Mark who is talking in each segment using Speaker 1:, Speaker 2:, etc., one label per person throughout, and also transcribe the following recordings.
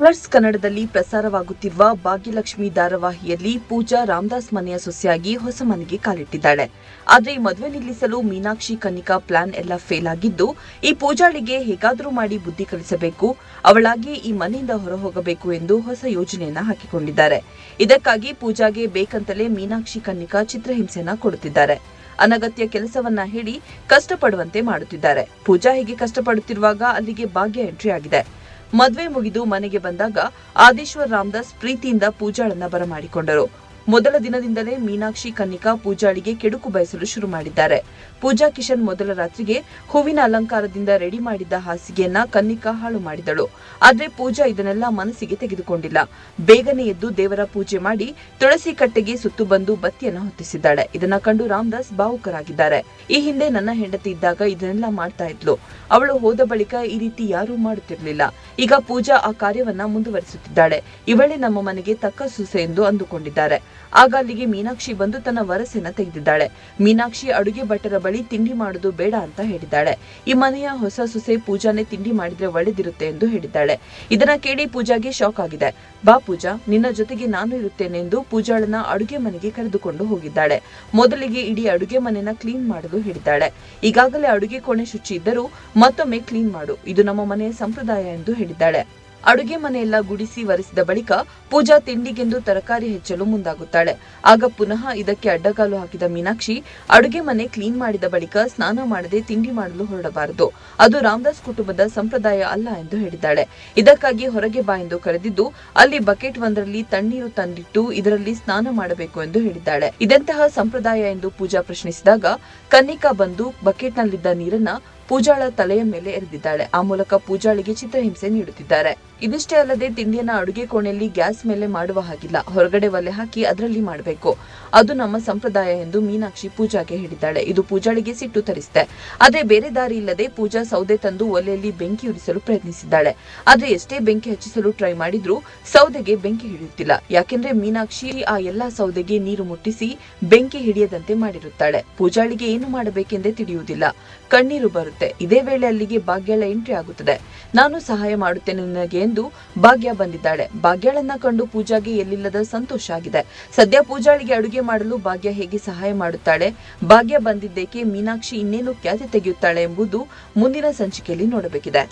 Speaker 1: Plus ಕನ್ನಡದಲ್ಲಿ ಪ್ರಸಾರವಾಗುತ್ತಿರುವ ಭಾಗ್ಯಲಕ್ಷ್ಮಿ ಧಾರಾವಾಹಿಯಲ್ಲಿ ಪೂಜಾ ರಾಮದಾಸ್ ಮನೆಯ ಸೊಸೆಯಾಗಿ ಹೊಸ ಮನೆಗೆ ಕಾಲಿಟ್ಟಿದ್ದಾಳೆ. ಆದರೆ ಮದುವೆ ನಿಲ್ಲಿಸಲು ಮೀನಾಕ್ಷಿ ಕನ್ನಿಕಾ ಪ್ಲಾನ್ ಎಲ್ಲ ಫೇಲ್ ಆಗಿದ್ದು, ಈ ಪೂಜಾಳಿಗೆ ಹೇಗಾದರೂ ಮಾಡಿ ಬುದ್ಧಿ ಕಲಿಸಬೇಕು, ಅವಳಾಗಿ ಈ ಮನೆಯಿಂದ ಹೊರಹೋಗಬೇಕು ಎಂದು ಹೊಸ ಯೋಜನೆಯನ್ನ ಹಾಕಿಕೊಂಡಿದ್ದಾರೆ. ಇದಕ್ಕಾಗಿ ಪೂಜಾಗೆ ಬೇಕಂತಲೇ ಮೀನಾಕ್ಷಿ ಕನ್ನಿಕಾ ಚಿತ್ರಹಿಂಸೆಯನ್ನ ಕೊಡುತ್ತಿದ್ದಾರೆ. ಅನಗತ್ಯ ಕೆಲಸವನ್ನ ಹೇಳಿ ಕಷ್ಟಪಡುವಂತೆ ಮಾಡುತ್ತಿದ್ದಾರೆ. ಪೂಜಾ ಹೀಗೆ ಕಷ್ಟಪಡುತ್ತಿರುವಾಗ ಅಲ್ಲಿಗೆ ಭಾಗ್ಯ ಎಂಟ್ರಿ ಆಗಿದೆ. ಮದ್ವೆ ಮುಗಿದು ಮನೆಗೆ ಬಂದಾಗ ಆದೇಶ್ವರ್ ರಾಮದಾಸ್ ಪ್ರೀತಿಯಿಂದ ಪೂಜಾಳನ್ನ ಬರಮಾಡಿಕೊಂಡರು. ಮೊದಲ ದಿನದಿಂದಲೇ ಮೀನಾಕ್ಷಿ ಕನ್ನಿಕಾ ಪೂಜಾಳಿಗೆ ಕೆಡುಕು ಬಯಸಲು ಶುರು ಮಾಡಿದ್ದಾರೆ. ಪೂಜಾ ಕಿಶನ್ ಮೊದಲ ರಾತ್ರಿಗೆ ಹೂವಿನ ಅಲಂಕಾರದಿಂದ ರೆಡಿ ಮಾಡಿದ್ದ ಹಾಸಿಗೆಯನ್ನ ಕನ್ನಿಕಾ ಹಾಳು ಮಾಡಿದಳು. ಆದ್ರೆ ಪೂಜಾ ಇದನ್ನೆಲ್ಲ ಮನಸ್ಸಿಗೆ ತೆಗೆದುಕೊಂಡಿಲ್ಲ. ಬೇಗನೆ ಎದ್ದು ದೇವರ ಪೂಜೆ ಮಾಡಿ ತುಳಸಿ ಕಟ್ಟೆಗೆ ಸುತ್ತು ಬಂದು ಬತ್ತಿಯನ್ನ ಹೊತ್ತಿಸಿದ್ದಾಳೆ. ಇದನ್ನ ಕಂಡು ರಾಮದಾಸ್ ಭಾವುಕರಾಗಿದ್ದಾರೆ. ಈ ಹಿಂದೆ ನನ್ನ ಹೆಂಡತಿ ಇದ್ದಾಗ ಇದನ್ನೆಲ್ಲ ಮಾಡ್ತಾ ಇದ್ಲು. ಅವಳು ಹೋದ ಬಳಿಕ ಈ ರೀತಿ ಯಾರೂ ಮಾಡುತ್ತಿರಲಿಲ್ಲ. ಈಗ ಪೂಜಾ ಆ ಕಾರ್ಯವನ್ನ ಮುಂದುವರಿಸುತ್ತಿದ್ದಾಳೆ. ಇವಳೇ ನಮ್ಮ ಮನೆಗೆ ತಕ್ಕ ಸೊಸೆ ಎಂದು ಅಂದುಕೊಂಡಿದ್ದಾರೆ. ಆಗ ಅಲ್ಲಿಗೆ ಮೀನಾಕ್ಷಿ ಬಂದು ತನ್ನ ವರಸೆನ ತೆಗೆದಿದ್ದಾಳೆ. ಮೀನಾಕ್ಷಿ ಅಡುಗೆ ಭಟ್ಟರ ಬಳಿ ತಿಂಡಿ ಮಾಡೋದು ಬೇಡ ಅಂತ ಹೇಳಿದ್ದಾಳೆ. ಈ ಮನೆಯ ಹೊಸ ಸೊಸೆ ಪೂಜಾನೆ ತಿಂಡಿ ಮಾಡಿದ್ರೆ ಒಳ್ಳೆದಿರುತ್ತೆ ಎಂದು ಹೇಳಿದ್ದಾಳೆ. ಇದನ್ನ ಕೇಳಿ ಪೂಜಾಗೆ ಶಾಕ್ ಆಗಿದೆ. ಬಾ ಪೂಜಾ, ನಿನ್ನ ಜೊತೆಗೆ ನಾನು ಇರುತ್ತೇನೆ ಎಂದು ಪೂಜಾಳನ್ನ ಅಡುಗೆ ಮನೆಗೆ ಕರೆದುಕೊಂಡು ಹೋಗಿದ್ದಾಳೆ. ಮೊದಲಿಗೆ ಇಡೀ ಅಡುಗೆ ಮನೆನ ಕ್ಲೀನ್ ಮಾಡಲು ಹೇಳಿದ್ದಾಳೆ. ಈಗಾಗಲೇ ಅಡುಗೆ ಕೋಣೆ ಶುಚಿ ಇದ್ದರೂ ಮತ್ತೊಮ್ಮೆ ಕ್ಲೀನ್ ಮಾಡು. ಇದು ನಮ್ಮ ಮನೆಯ ಸಂಪ್ರದಾಯ ಎಂದು ಹೇಳಿದ್ದಾಳೆ. ಅಡುಗೆ ಮನೆಯೆಲ್ಲ ಗುಡಿಸಿ ಒರೆಸಿದ ಬಳಿಕ ಪೂಜಾ ತಿಂಡಿಗೆಂದು ತರಕಾರಿ ಹೆಚ್ಚಲು ಮುಂದಾಗುತ್ತಾಳೆ. ಆಗ ಪುನಃ ಇದಕ್ಕೆ ಅಡ್ಡಗಾಲು ಹಾಕಿದ ಮೀನಾಕ್ಷಿ ಅಡುಗೆ ಮನೆ ಕ್ಲೀನ್ ಮಾಡಿದ ಬಳಿಕ ಸ್ನಾನ ಮಾಡದೆ ತಿಂಡಿ ಮಾಡಲು ಹೊರಡಬಾರದು. ಅದು ರಾಮದಾಸ್ ಕುಟುಂಬದ ಸಂಪ್ರದಾಯ ಅಲ್ಲ ಎಂದು ಹೇಳಿದ್ದಾಳೆ. ಇದಕ್ಕಾಗಿ ಹೊರಗೆ ಬಾ ಎಂದು ಕರೆದಿದ್ದು, ಅಲ್ಲಿ ಬಕೆಟ್ ಒಂದರಲ್ಲಿ ತಣ್ಣೀರು ತಂದಿಟ್ಟು ಇದರಲ್ಲಿ ಸ್ನಾನ ಮಾಡಬೇಕು ಎಂದು ಹೇಳಿದ್ದಾಳೆ. ಇದೆಂತಹ ಸಂಪ್ರದಾಯ ಎಂದು ಪೂಜಾ ಪ್ರಶ್ನಿಸಿದಾಗ, ಕನ್ನಿಕಾ ಬಂದು ಬಕೆಟ್ನಲ್ಲಿದ್ದ ನೀರನ್ನ ಪೂಜಾಳ ತಲೆಯ ಮೇಲೆ ಎರೆದಿದ್ದಾಳೆ. ಆ ಮೂಲಕ ಪೂಜಾಳಿಗೆ ಚಿತ್ರಹಿಂಸೆ ನೀಡುತ್ತಿದ್ದಾರೆ. ಇದಿಷ್ಟೇ ಅಲ್ಲದೆ ತಿಂಡಿಯನ್ನ ಅಡುಗೆ ಕೋಣೆಯಲ್ಲಿ ಗ್ಯಾಸ್ ಮೇಲೆ ಮಾಡುವ ಹಾಗಿಲ್ಲ. ಹೊರಗಡೆ ಒಲೆ ಹಾಕಿ ಅದರಲ್ಲಿ ಮಾಡಬೇಕು. ಅದು ನಮ್ಮ ಸಂಪ್ರದಾಯ ಎಂದು ಮೀನಾಕ್ಷಿ ಪೂಜಾಗೆ ಹೇಳಿದ್ದಾಳೆ. ಇದು ಪೂಜಾಳಿಗೆ ಸಿಟ್ಟು ತರಿಸಿದೆ. ಆದ್ರೆ ಬೇರೆ ದಾರಿ ಇಲ್ಲದೆ ಪೂಜಾ ಸೌದೆ ತಂದು ಒಲೆಯಲ್ಲಿ ಬೆಂಕಿ ಉರಿಸಲು ಪ್ರಯತ್ನಿಸಿದ್ದಾಳೆ. ಆದ್ರೆ ಎಷ್ಟೇ ಬೆಂಕಿ ಹಚ್ಚಿಸಲು ಟ್ರೈ ಮಾಡಿದ್ರೂ ಸೌದೆಗೆ ಬೆಂಕಿ ಹಿಡಿಯುತ್ತಿಲ್ಲ. ಯಾಕೆಂದ್ರೆ ಮೀನಾಕ್ಷಿ ಆ ಎಲ್ಲಾ ಸೌದೆಗೆ ನೀರು ಮುಟ್ಟಿಸಿ ಬೆಂಕಿ ಹಿಡಿಯದಂತೆ ಮಾಡಿರುತ್ತಾಳೆ. ಪೂಜಾಳಿಗೆ ಏನು ಮಾಡಬೇಕೆಂದೇ ತಿಳಿಯುವುದಿಲ್ಲ. ಕಣ್ಣೀರು ಬರುತ್ತೆ. ಇದೇ ವೇಳೆ ಅಲ್ಲಿಗೆ ಭಾಗ್ಯಳ ಎಂಟ್ರಿ ಆಗುತ್ತದೆ. ನಾನು ಸಹಾಯ ಮಾಡುತ್ತೇನೆ ನಿನಗೆ ಎಂದು ಭಾಗ್ಯ ಬಂದಿದ್ದಾಳೆ. ಭಾಗ್ಯಳನ್ನ ಕಂಡು ಪೂಜಾಗೆ ಎಲ್ಲಿಲ್ಲದ ಸಂತೋಷ ಆಗಿದೆ. ಸದ್ಯ ಪೂಜಾಳಿಗೆ ಅಡುಗೆ ಮಾಡಲು ಭಾಗ್ಯ ಹೇಗೆ ಸಹಾಯ ಮಾಡುತ್ತಾಳೆ? ಭಾಗ್ಯ ಬಂದಿದ್ದೇಕೆ? ಮೀನಾಕ್ಷಿ ಇನ್ನೇನು ಖ್ಯಾತಿ ತೆಗೆಯುತ್ತಾಳೆ ಎಂಬುದು ಮುಂದಿನ ಸಂಚಿಕೆಯಲ್ಲಿ ನೋಡಬೇಕಿದೆ.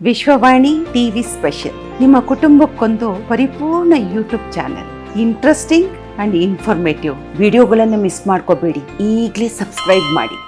Speaker 2: ವಿಶ್ವವಾಣಿ ಟಿವಿ ಸ್ಪೆಷಲ್ ನಿಮ್ಮ ಕುಟುಂಬಕ್ಕೊಂದು ಪರಿಪೂರ್ಣ YouTube channel interesting and informative ವಿಡಿಯೋಗಳನ್ನು ಮಿಸ್ ಮಾಡ್ಕೋಬೇಡಿ. ಈಗಲೇ ಸಬ್ಸ್ಕ್ರೈಬ್ ಮಾಡಿ.